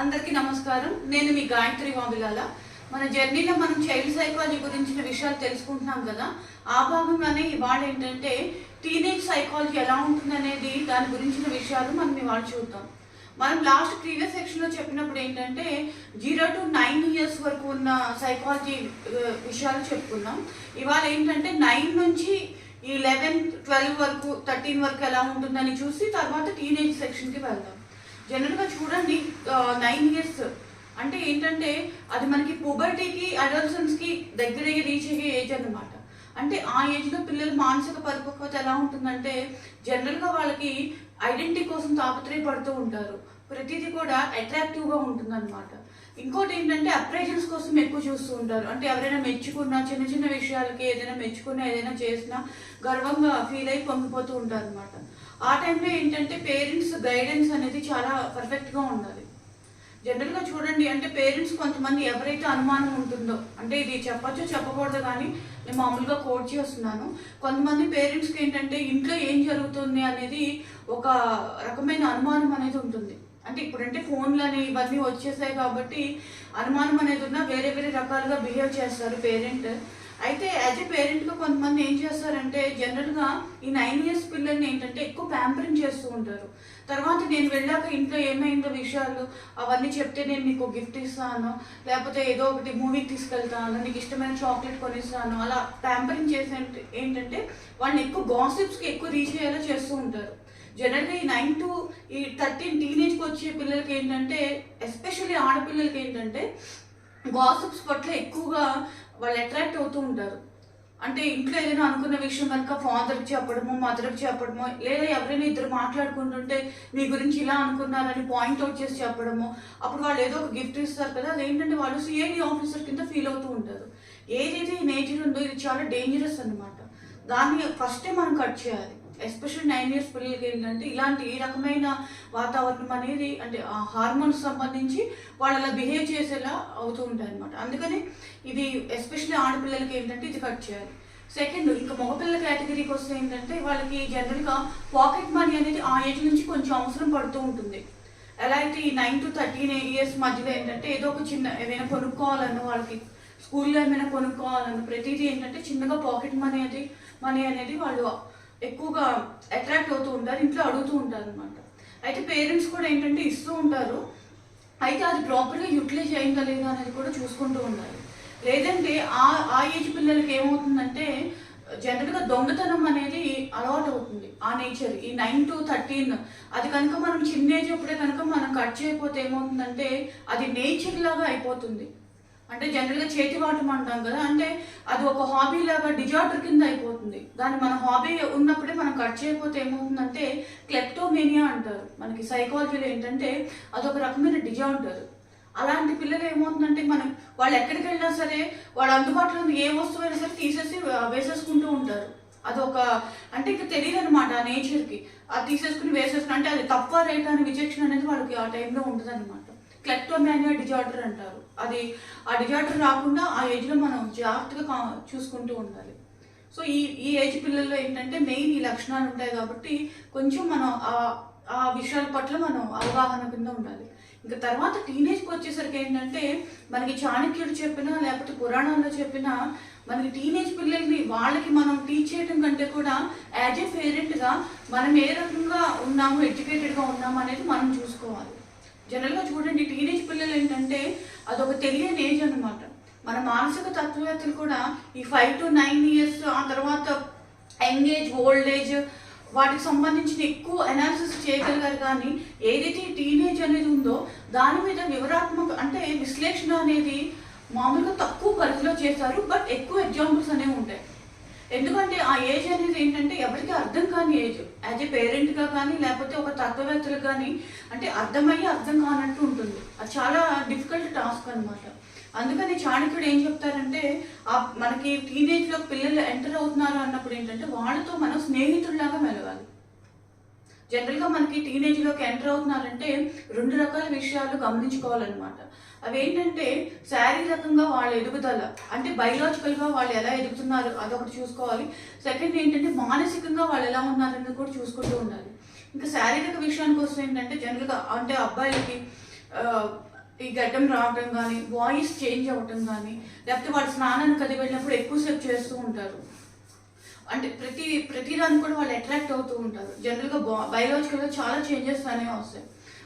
అందరికీ నమస్కారం. నేను మీ గాయత్రి వామిలాల మన జర్నీలో మనం చైల్డ్ సైకాలజీ గురించిన విషయాలు తెలుసుకుంటున్నాం కదా. ఆ భాగంగానే ఇవాళ ఏంటంటే టీనేజ్ సైకాలజీ ఎలా ఉంటుందనేది దాని గురించిన విషయాలు మనం ఇవాళ చూద్దాం. మనం లాస్ట్ ప్రీవియస్ సెక్షన్లో చెప్పినప్పుడు ఏంటంటే జీరో టు నైన్ ఇయర్స్ వరకు ఉన్న సైకాలజీ విషయాలు చెప్పుకున్నాం. ఇవాళ ఏంటంటే నైన్ నుంచి ఈ లెవెన్ ట్వెల్వ్ వరకు థర్టీన్ వరకు ఎలా ఉంటుందని చూసి తర్వాత టీనేజ్ సెక్షన్కి వెళ్దాం. జనరల్గా చూడండి నైన్ ఇయర్స్ అంటే ఏంటంటే అది మనకి పుబర్టీకి అడల్సన్స్కి దగ్గర రీచ్ అయ్యే ఏజ్ అనమాట అంటే ఆ ఏజ్లో పిల్లల మానసిక పరిపక్వత ఎలా ఉంటుందంటే జనరల్గా వాళ్ళకి ఐడెంటిటీ కోసం తాపత్రయపడుతూ ఉంటారు. ప్రతిదీ కూడా అట్రాక్టివ్గా ఉంటుందన్నమాట. ఇంకోటి ఏంటంటే అప్రైజల్స్ కోసం ఎక్కువ చూస్తూ ఉంటారు. అంటే ఎవరైనా మెచ్చుకున్నా చిన్న చిన్న విషయాలకి ఏదైనా మెచ్చుకున్నా ఏదైనా చేసినా గర్వంగా ఫీల్ అయి పొంగిపోతూ ఉంటారు అనమాట ఆ టైంలో ఏంటంటే పేరెంట్స్ గైడెన్స్ అనేది చాలా పర్ఫెక్ట్గా ఉండాలి. జనరల్గా చూడండి అంటే పేరెంట్స్ కొంతమంది ఎవరైతే అనుమానం ఉంటుందో అంటే ఇది చెప్పచ్చు చెప్పకూడదు కానీ నేను మామూలుగా కోట్ చేస్తున్నాను. కొంతమంది పేరెంట్స్కి ఏంటంటే ఇంట్లో ఏం జరుగుతుంది అనేది ఒక రకమైన అనుమానం అనేది ఉంటుంది. అంటే ఇప్పుడంటే ఫోన్లు అని ఇవన్నీ వచ్చేసాయి కాబట్టి అనుమానం అనేది ఉన్నా వేరే వేరే రకాలుగా బిహేవ్ చేస్తారు పేరెంట్. అయితే యాజ్ ఎ పేరెంట్గా కొంతమంది ఏం చేస్తారంటే జనరల్గా ఈ నైన్ ఇయర్స్ పిల్లల్ని ఏంటంటే ఎక్కువ ప్యాంపరింగ్ చేస్తూ ఉంటారు. తర్వాత నేను వెళ్ళాక ఇంట్లో ఏమైందో విషయాలు అవన్నీ చెప్తే నేను నీకు గిఫ్ట్ ఇస్తాను. లేకపోతే ఏదో ఒకటి మూవీకి తీసుకెళ్తాను నీకు ఇష్టమైన చాక్లెట్ కొనిస్తాను. అలా ప్యాంపరింగ్ చేసే ఏంటంటే వాళ్ళని ఎక్కువ గాసిప్స్కి ఎక్కువ రీచ్ అయ్యేలా చేస్తూ ఉంటారు. జనరల్గా ఈ నైన్ టు ఈ థర్టీన్ టీనేజ్కి వచ్చే పిల్లలకి ఏంటంటే ఎస్పెషల్లీ ఆడపిల్లలకి ఏంటంటే గాసిప్స్ పట్ల ఎక్కువగా వాళ్ళు అట్రాక్ట్ అవుతూ ఉంటారు. అంటే ఇంట్లో ఏదైనా అనుకున్న విషయం కనుక ఫాదర్కి చెప్పడమో మదర్కి చెప్పడమో లేదా ఎవరైనా ఇద్దరు మాట్లాడుకుంటుంటే మీ గురించి ఇలా అనుకున్నారని పాయింట్ అవుట్ చేసి చెప్పడమో అప్పుడు వాళ్ళు ఏదో ఒక గిఫ్ట్ ఇస్తారు కదా అదేంటంటే వాళ్ళు సిఐడి ఆఫీసర్ కింద ఫీల్ అవుతూ ఉంటారు. ఏదైతే ఈ నేచర్ ఉందో ఇది చాలా డేంజరస్ అన్నమాట. దాన్ని ఫస్టే మనం కట్ చేయాలి. ఎస్పెషల్ నైన్ ఇయర్స్ పిల్లలకి ఏంటంటే ఇలాంటి ఈ రకమైన వాతావరణం అనేది అంటే ఆ హార్మోన్స్ సంబంధించి వాళ్ళు అలా బిహేవ్ చేసేలా అవుతూ ఉంటాయి అనమాట అందుకని ఇది ఎస్పెషల్లీ ఆడపిల్లలకి ఏంటంటే ఇది కట్ చేయాలి. సెకండ్ ఇంకా మగపిల్లల కేటగిరీకి వస్తే ఏంటంటే వాళ్ళకి జనరల్గా పాకెట్ మనీ అనేది ఆ ఏజ్ నుంచి కొంచెం అవసరం పడుతూ ఉంటుంది. ఎలా అయితే ఈ నైన్ టు థర్టీన్ ఇయర్స్ మధ్యలో ఏంటంటే ఏదో ఒక చిన్న ఏదైనా కొనుక్కోవాలన్న వాళ్ళకి స్కూల్లో ఏమైనా కొనుక్కోవాలన్న ప్రతిదీ ఏంటంటే చిన్నగా పాకెట్ మనీ అనేది మనీ అనేది వాళ్ళు ఎక్కువగా అట్రాక్ట్ అవుతూ ఉంటారు ఇంట్లో అడుగుతూ ఉంటారు అనమాట అయితే పేరెంట్స్ కూడా ఏంటంటే ఇస్తూ ఉంటారు అయితే అది ప్రాపర్గా యూటిలైజ్ అయిందా లేదా అనేది కూడా చూసుకుంటూ ఉండాలి. లేదంటే ఆ ఆ ఏజ్ పిల్లలకి ఏమవుతుందంటే జనరల్గా దొంగతనం అనేది అలవాటు అవుతుంది ఆ నేచర్ ఈ నైన్ టు థర్టీన్ అది కనుక మనం చిన్న ఏజ్ అప్పుడే కనుక మనం కట్ చేయకపోతే ఏమవుతుందంటే అది నేచర్ లాగా అయిపోతుంది. అంటే జనరల్గా చేతి వాటం అంటాం కదా అంటే అది ఒక హాబీ లాగా డిజార్డర్ కింద అయిపోతుంది. దాన్ని మన హాబీ ఉన్నప్పుడే మనం కట్ చేయకపోతే ఏమవుతుందంటే క్లెప్టోమేనియా అంటారు. మనకి సైకాలజీలో ఏంటంటే అదొక రకమైన డిజార్డర్ అలాంటి పిల్లలు ఏమవుతుందంటే మనం వాళ్ళు ఎక్కడికి వెళ్ళినా సరే వాళ్ళ అందుబాటులో ఏ వస్తువు అయినా సరే తీసేసి వేసేసుకుంటూ ఉంటారు. అదొక అంటే ఇంకా తెలియదు అనమాట ఆ నేచర్కి అది తీసేసుకుని వేసేసుకుని అంటే అది తప్ప రేట్ అనే విచక్షణ అనేది వాళ్ళకి ఆ టైంలో ఉంటుంది అనమాట క్లెప్టోమానియా డిజార్డర్ అంటారు. అది ఆ డిజార్డర్ రాకుండా ఆ ఏజ్లో మనం జాగ్రత్తగా కా- చూసుకుంటూ ఉండాలి. సో ఈ ఈ ఏజ్ పిల్లల్లో ఏంటంటే మెయిన్ ఈ లక్షణాలు ఉంటాయి కాబట్టి కొంచెం మనం ఆ ఆ విషయాల పట్ల మనం అవగాహన కింద ఉండాలి. ఇంకా తర్వాత టీనేజ్కి వచ్చేసరికి ఏంటంటే మనకి చాణక్యుడు చెప్పినా లేకపోతే పురాణంలో చెప్పినా మనకి టీనేజ్ పిల్లల్ని వాళ్ళకి మనం టీచ్ చేయడం కంటే కూడా యాజ్ ఏ పేరెంట్గా మనం ఏ రకంగా ఉన్నాము ఎడ్యుకేటెడ్గా ఉన్నాము అనేది మనం చూసుకోవాలి. జనరల్గా చూడండి టీనేజ్ పిల్లలు ఏంటంటే అదొక తెలియని ఏజ్ అన్నమాట. మన మానసిక తత్వవేత్తలు కూడా ఈ ఫైవ్ టు నైన్ ఇయర్స్ ఆ తర్వాత యంగ్ ఏజ్ ఓల్డ్ ఏజ్ వాటికి సంబంధించిన ఎక్కువ అనాలిసిస్ చేయగలిగారు కానీ ఏదైతే టీనేజ్ అనేది ఉందో దాని మీద వివరాత్మక అంటే విశ్లేషణ అనేది మామూలుగా తక్కువ పరిధిలో చేస్తారు బట్ ఎక్కువ ఎగ్జాంపుల్స్ అనేవి ఉంటాయి. ఎందుకంటే ఆ ఏజ్ అనేది ఏంటంటే ఎవరికి అర్థం కాని ఏజ్. యాజ్ ఏ పేరెంట్గా కానీ లేకపోతే ఒక తత్వవేత్తలకు కానీ అంటే అర్థమయ్యి అర్థం కానట్టు ఉంటుంది. అది చాలా డిఫికల్ట్ టాస్క్ అన్నమాట. అందుకని చాణక్యుడు ఏం చెప్తారంటే ఆ మనకి టీనేజ్లో పిల్లలు ఎంటర్ అవుతున్నారు అన్నప్పుడు ఏంటంటే వాళ్ళతో మనం స్నేహితుల్లాగా మెలగాలి జనరల్గా మనకి టీనేజ్లోకి ఎంటర్ అవుతున్నారంటే రెండు రకాల విషయాలు గమనించుకోవాలన్నమాట. అవి ఏంటంటే శారీరకంగా వాళ్ళ ఎదుగుదల అంటే బయలాజికల్గా వాళ్ళు ఎలా ఎదుగుతున్నారు అదొకటి చూసుకోవాలి. సెకండ్ ఏంటంటే మానసికంగా వాళ్ళు ఎలా ఉన్నారన్నది కూడా చూసుకుంటూ ఉండాలి. ఇంకా శారీరక విషయానికి వస్తే ఏంటంటే జనరల్గా అంటే అబ్బాయిలకి ఈ గడ్డం రావడం కానీ వాయిస్ చేంజ్ అవ్వటం కానీ లేకపోతే వాళ్ళు స్నానానికి అది వెళ్ళినప్పుడు ఎక్కువసేపు చేస్తూ ఉంటారు. అంటే ప్రతి ప్రతిదాన్ని కూడా వాళ్ళు అట్రాక్ట్ అవుతూ ఉంటారు. జనరల్గా బయలాజికల్గా చాలా చేంజెస్ అనేవి వస్తాయి.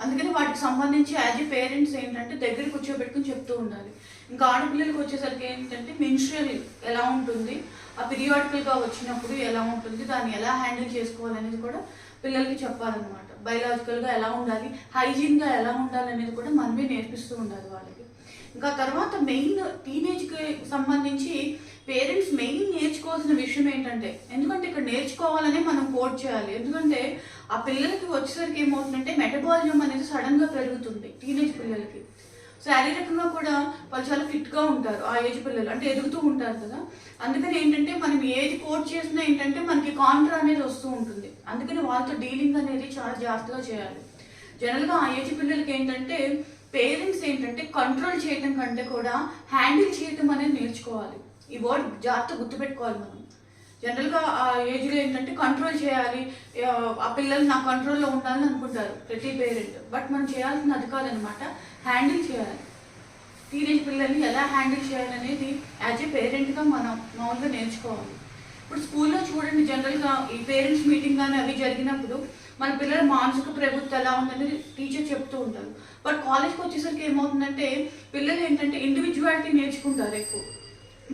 అందుకని వాటికి సంబంధించి యాజ్ ఏ పేరెంట్స్ ఏంటంటే దగ్గర కూర్చోబెట్టుకుని చెప్తూ ఉండాలి. ఇంకా ఆడపిల్లలకి వచ్చేసరికి ఏంటంటే మెన్స్ట్రియల్ ఎలా ఉంటుంది? ఆ పీరియాడికల్గా వచ్చినప్పుడు ఎలా ఉంటుంది? దాన్ని ఎలా హ్యాండిల్ చేసుకోవాలనేది కూడా పిల్లలకి చెప్పాలన్నమాట. బయలాజికల్గా ఎలా ఉండాలి? హైజీన్గా ఎలా ఉండాలి అనేది కూడా మనమే నేర్పిస్తూ ఉండాలి వాళ్ళకి. ఇంకా తర్వాత మెయిన్ టీనేజ్కి సంబంధించి పేరెంట్స్ మెయిన్ నేర్చుకోవాల్సిన విషయం ఏంటంటే ఎందుకంటే ఇక్కడ నేర్చుకోవాలని మనం కోడ్ చేయాలి. ఎందుకంటే ఆ పిల్లలకి వచ్చేసరికి ఏమవుతుందంటే మెటబాలిజం అనేది సడన్గా పెరుగుతుంది టీనేజ్ పిల్లలకి. శారీరకంగా కూడా వాళ్ళు చాలా ఫిట్గా ఉంటారు ఆ ఏజ్ పిల్లలు అంటే ఎదుగుతూ ఉంటారు కదా. అందుకని ఏంటంటే మనం ఏది కోట్ చేసినా ఏంటంటే మనకి కాంట్రా అనేది వస్తూ ఉంటుంది. అందుకని వాళ్ళతో డీలింగ్ అనేది చాలా జాగ్రత్తగా చేయాలి. జనరల్గా ఆ ఏజ్ పిల్లలకి ఏంటంటే పేరెంట్స్ ఏంటంటే కంట్రోల్ చేయడం కంటే కూడా హ్యాండిల్ చేయడం అనేది నేర్చుకోవాలి. ఈ వర్డ్ జాగ్రత్త గుర్తుపెట్టుకోవాలి మనం. జనరల్గా ఆ ఏజ్లో ఏంటంటే కంట్రోల్ చేయాలి. ఆ, పిల్లలు నా కంట్రోల్లో ఉండాలని అనుకుంటారు ప్రతి పేరెంట్ బట్ మనం చేయాల్సిన అది కాదనమాట హ్యాండిల్ చేయాలి. టీనేజ్ పిల్లల్ని ఎలా హ్యాండిల్ చేయాలనేది యాజ్ ఏ పేరెంట్గా మనం మామూలుగా నేర్చుకోవాలి. ఇప్పుడు స్కూల్లో చూడండి జనరల్గా ఈ పేరెంట్స్ మీటింగ్ కానీ అవి జరిగినప్పుడు మన పిల్లల మానసిక ప్రభుత్వం ఎలా ఉందని టీచర్ చెప్తూ ఉంటారు. బట్ కాలేజ్కి వచ్చేసరికి ఏమవుతుందంటే పిల్లలు ఏంటంటే ఇండివిజువాలిటీ నేర్చుకుంటారు ఎక్కువ.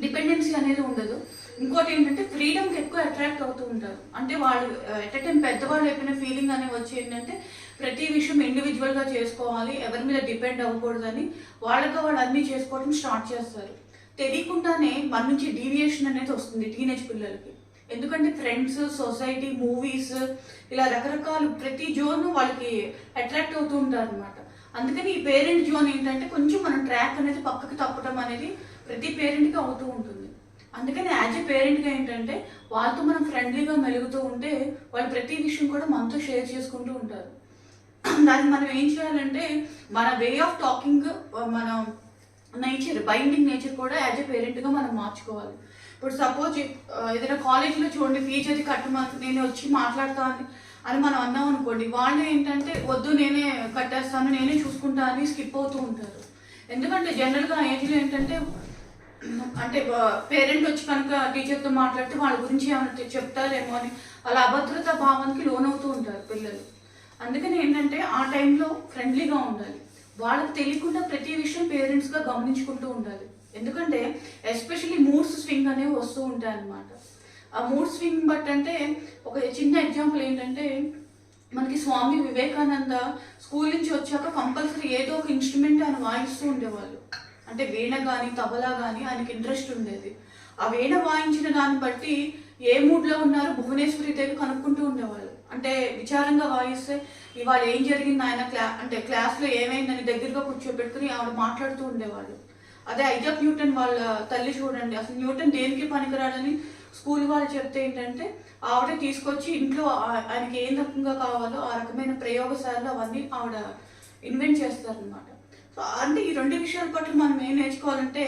డిపెండెన్సీ అనేది ఉండదు. ఇంకోటి ఏంటంటే ఫ్రీడమ్కి ఎక్కువ అట్రాక్ట్ అవుతూ ఉంటారు. అంటే వాళ్ళు ఎట్ టైం పెద్దవాళ్ళు అయిపోయిన ఫీలింగ్ అనేది వచ్చి ఏంటంటే ప్రతి విషయం ఇండివిజువల్గా చేసుకోవాలి ఎవరి మీద డిపెండ్ అవ్వకూడదని వాళ్ళగా వాళ్ళు అన్నీ చేసుకోవడం స్టార్ట్ చేస్తారు. తెలియకుండానే మన నుంచి డీవియేషన్ అనేది వస్తుంది టీనేజ్ పిల్లలకి. ఎందుకంటే ఫ్రెండ్స్ సొసైటీ మూవీస్ ఇలా రకరకాలు ప్రతి జోన్ వాళ్ళకి అట్రాక్ట్ అవుతూ ఉంటారు అనమాట అందుకని ఈ పేరెంట్ జోన్ ఏంటంటే కొంచెం మనం ట్రాక్ అనేది పక్కకి తప్పడం అనేది ప్రతి పేరెంట్కి అవుతూ ఉంటుంది. అందుకని యాజ్ ఎ పేరెంట్గా ఏంటంటే వాళ్ళతో మనం ఫ్రెండ్లీగా మెలుగుతూ ఉంటే వాళ్ళు ప్రతి విషయం కూడా మనతో షేర్ చేసుకుంటూ ఉంటారు. దాన్ని మనం ఏం చేయాలంటే మన వే ఆఫ్ టాకింగ్ మన నేచర్ బైండింగ్ నేచర్ కూడా యాజ్ ఎ పేరెంట్గా మనం మార్చుకోవాలి. ఇప్పుడు సపోజ్ ఏదైనా కాలేజీలో చూడండి ఫీజు అది కట్టమని నేను వచ్చి మాట్లాడతాను అని మనం అన్నాం అనుకోండి వాళ్ళు ఏంటంటే వద్దు నేనే కట్టేస్తాను నేనే చూసుకుంటా అని స్కిప్ అవుతూ ఉంటారు. ఎందుకంటే జనరల్గా ఏజ్లో ఏంటంటే అంటే పేరెంట్ వచ్చి కనుక టీచర్తో మాట్లాడితే వాళ్ళ గురించి ఏమైనా చెప్తారేమో అని వాళ్ళ అభద్రతా భావానికి లోనవుతూ ఉంటారు పిల్లలు. అందుకని ఏంటంటే ఆ టైంలో ఫ్రెండ్లీగా ఉండాలి. వాళ్ళకి తెలియకుండా ప్రతి విషయం పేరెంట్స్గా గమనించుకుంటూ ఉండాలి. ఎందుకంటే ఎస్పెషల్లీ మూడ్స్ స్వింగ్ అనేవి వస్తూ ఉంటాయి అన్నమాట ఆ మూడ్ స్వింగ్ బట్ అంటే ఒక చిన్న ఎగ్జాంపుల్ ఏంటంటే మనకి స్వామి వివేకానంద స్కూల్ నుంచి వచ్చాక కంపల్సరీ ఏదో ఒక ఇన్స్ట్రుమెంట్ ఆయన వాయిస్తూ ఉండేవాళ్ళు. అంటే వీణ కానీ తబలా కానీ ఆయనకి ఇంట్రెస్ట్ ఉండేది. ఆ వీణ వాయించిన దాన్ని బట్టి ఏ మూడ్లో ఉన్నారో భువనేశ్వరి దేవి కనుక్కుంటూ ఉండేవాళ్ళు. అంటే విచారంగా వాయిస్తే ఇవాళ ఏం జరిగింది ఆయన క్లా అంటే క్లాస్లో ఏమైందని దగ్గరగా కూర్చోబెట్టుకుని ఆవిడ మాట్లాడుతూ ఉండేవాళ్ళు. అదే ఐజాక్ న్యూటన్ వాళ్ళ తల్లి చూడండి. అసలు న్యూటన్ దేనికి పనికిరాడని స్కూల్ వాళ్ళు చెప్తే ఏంటంటే ఆవిడ తీసుకొచ్చి ఇంట్లో ఆయనకి ఏ రకంగా కావాలో ఆ రకమైన ప్రయోగశాలలో అవన్నీ ఆవిడ ఇన్వెంట్ చేస్తారనమాట సో అంటే ఈ రెండు విషయాల పట్ల మనం ఏం నేర్చుకోవాలంటే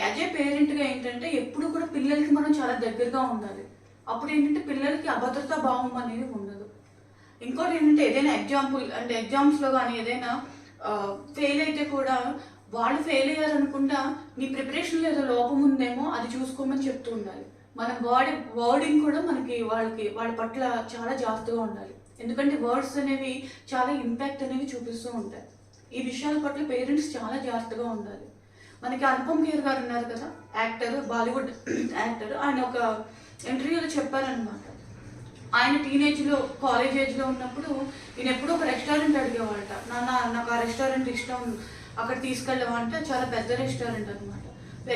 యాజ్ ఏ పేరెంట్గా ఏంటంటే ఎప్పుడు కూడా పిల్లలకి మనం చాలా దగ్గరగా ఉండాలి. అప్పుడు ఏంటంటే పిల్లలకి అభద్రతా భావం అనేది ఉండదు. ఇంకోటి ఏంటంటే ఏదైనా ఎగ్జాంపుల్ అంటే ఎగ్జామ్స్లో కానీ ఏదైనా ఫెయిల్ అయితే కూడా వాళ్ళు ఫెయిల్ అయ్యారనుకుంటా నీ ప్రిపరేషన్లో ఏదో లోపం ఉందేమో అది చూసుకోమని చెప్తూ ఉండాలి. మన వర్డ్ వర్డింగ్ కూడా మనకి వాళ్ళకి వాళ్ళ పట్ల చాలా జాగ్రత్తగా ఉండాలి. ఎందుకంటే వర్డ్స్ అనేవి చాలా ఇంపాక్ట్ అనేవి చూపిస్తూ ఉంటాయి. ఈ విషయాల పట్ల పేరెంట్స్ చాలా జాగ్రత్తగా ఉండాలి. మనకి అనుపమ్ ఖేర్ గారు ఉన్నారు కదా యాక్టర్ బాలీవుడ్ యాక్టర్ ఆయన ఒక ఇంటర్వ్యూలో చెప్పారనమాట ఆయన టీనేజ్లో కాలేజ్ ఏజ్లో ఉన్నప్పుడు నేను ఎప్పుడూ ఒక రెస్టారెంట్ అడిగేవాళ్ళట నాన్న నాకు ఆ రెస్టారెంట్ ఇష్టం అక్కడ తీసుకెళ్ళామంటే చాలా పెద్ద రెస్టారెంట్ అనమాట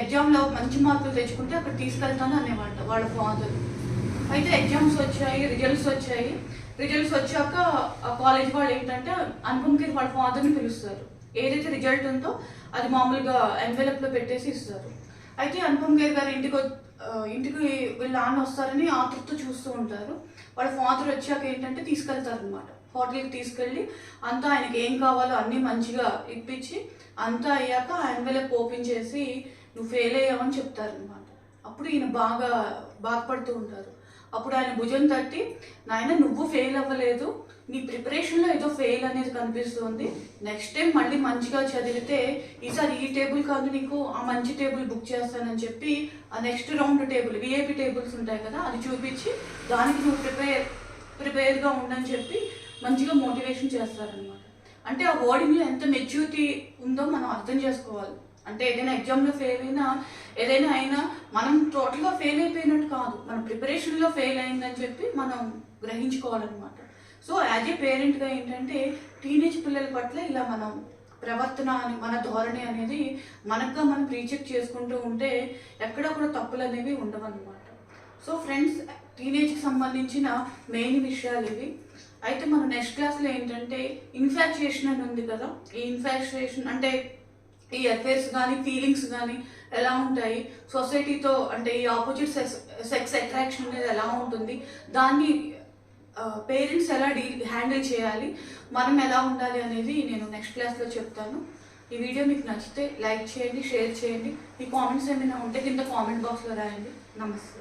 ఎగ్జామ్లో మంచి మార్కులు తెచ్చుకుంటే అక్కడ తీసుకెళ్తాను అనేవాళ్ళ వాళ్ళ ఫాదర్. అయితే ఎగ్జామ్స్ వచ్చాయి రిజల్ట్స్ వచ్చాయి. రిజల్ట్స్ వచ్చాక ఆ కాలేజ్ వాళ్ళు ఏంటంటే అనుపంకి వాళ్ళ ఫాదర్ని పిలుస్తారు. ఏదైతే రిజల్ట్ ఉందో అది మామూలుగా ఎన్వెలప్లో పెట్టేసి ఇస్తారు. అయితే అనుపమ్ గేర్ గారు ఇంటికి ఇంటికి వీళ్ళ నాన్న వస్తారని ఆతృతతో చూస్తూ ఉంటారు. వాళ్ళ ఫాదర్ వచ్చాక ఏంటంటే తీసుకెళ్తారు అనమాట హోటల్కి తీసుకెళ్ళి అంతా ఆయనకి ఏం కావాలో అన్నీ మంచిగా ఇప్పించి అంతా అయ్యాక ఎన్వెలప్ ఓపెన్ చేసి నువ్వు ఫెయిల్ అయ్యావని చెప్తారనమాట అప్పుడు ఈయన బాగా బాధపడుతూ ఉంటారు. అప్పుడు ఆయన భుజం తట్టి నాయన నువ్వు ఫెయిల్ అవ్వలేదు. నీ ప్రిపరేషన్లో ఏదో ఫెయిల్ అనేది కనిపిస్తుంది. నెక్స్ట్ టైం మళ్ళీ మంచిగా చదివితే ఈసారి ఈ టేబుల్ కాదు నీకు ఆ మంచి టేబుల్ బుక్ చేస్తానని చెప్పి ఆ next round table VIP tables ఉంటాయి కదా అది చూపించి దానికి నువ్వు ప్రిపేర్ ప్రిపేర్గా ఉండని చెప్పి మంచిగా మోటివేషన్ చేస్తారనమాట అంటే ఆ వర్డింగ్లో ఎంత మెచ్యూరిటీ ఉందో మనం అర్థం చేసుకోవాలి. అంటే ఏదైనా ఎగ్జామ్లో ఫెయిల్ అయినా ఏదైనా అయినా మనం టోటల్గా ఫెయిల్ అయిపోయినట్టు కాదు. మన ప్రిపరేషన్లో ఫెయిల్ అయిందని చెప్పి మనం గ్రహించుకోవాలన్నమాట. సో యాజ్ ఏ పేరెంట్గా ఏంటంటే టీనేజ్ పిల్లల పట్ల ఇలా మనం ప్రవర్తన అని మన ధోరణి అనేది మనకుగా మనం రీచెక్ చేసుకుంటూ ఉంటే ఎక్కడ కూడా తప్పులు అనేవి ఉండవన్నమాట. సో ఫ్రెండ్స్ టీనేజ్కి సంబంధించిన మెయిన్ విషయాలు ఇవి. అయితే మన నెక్స్ట్ క్లాస్లో ఏంటంటే ఇన్ఫాక్చుయేషన్ అని ఉంది కదా. ఈ ఇన్ఫాక్చుయేషన్ అంటే ఈ అఫేర్స్ కానీ ఫీలింగ్స్ కానీ ఎలా ఉంటాయి? సొసైటీతో అంటే ఈ ఆపోజిట్ సెక్స్ సెక్స్ అట్రాక్షన్ అనేది ఎలా ఉంటుంది? దాన్ని పేరెంట్స్ ఎలా డీల్ హ్యాండిల్ చేయాలి? మనం ఎలా ఉండాలి అనేది నేను నెక్స్ట్ క్లాస్లో చెప్తాను. ఈ వీడియో మీకు నచ్చితే లైక్ చేయండి షేర్ చేయండి. మీ కామెంట్స్ ఏమైనా ఉంటే కింద కామెంట్ బాక్స్లో రాయండి. నమస్తే.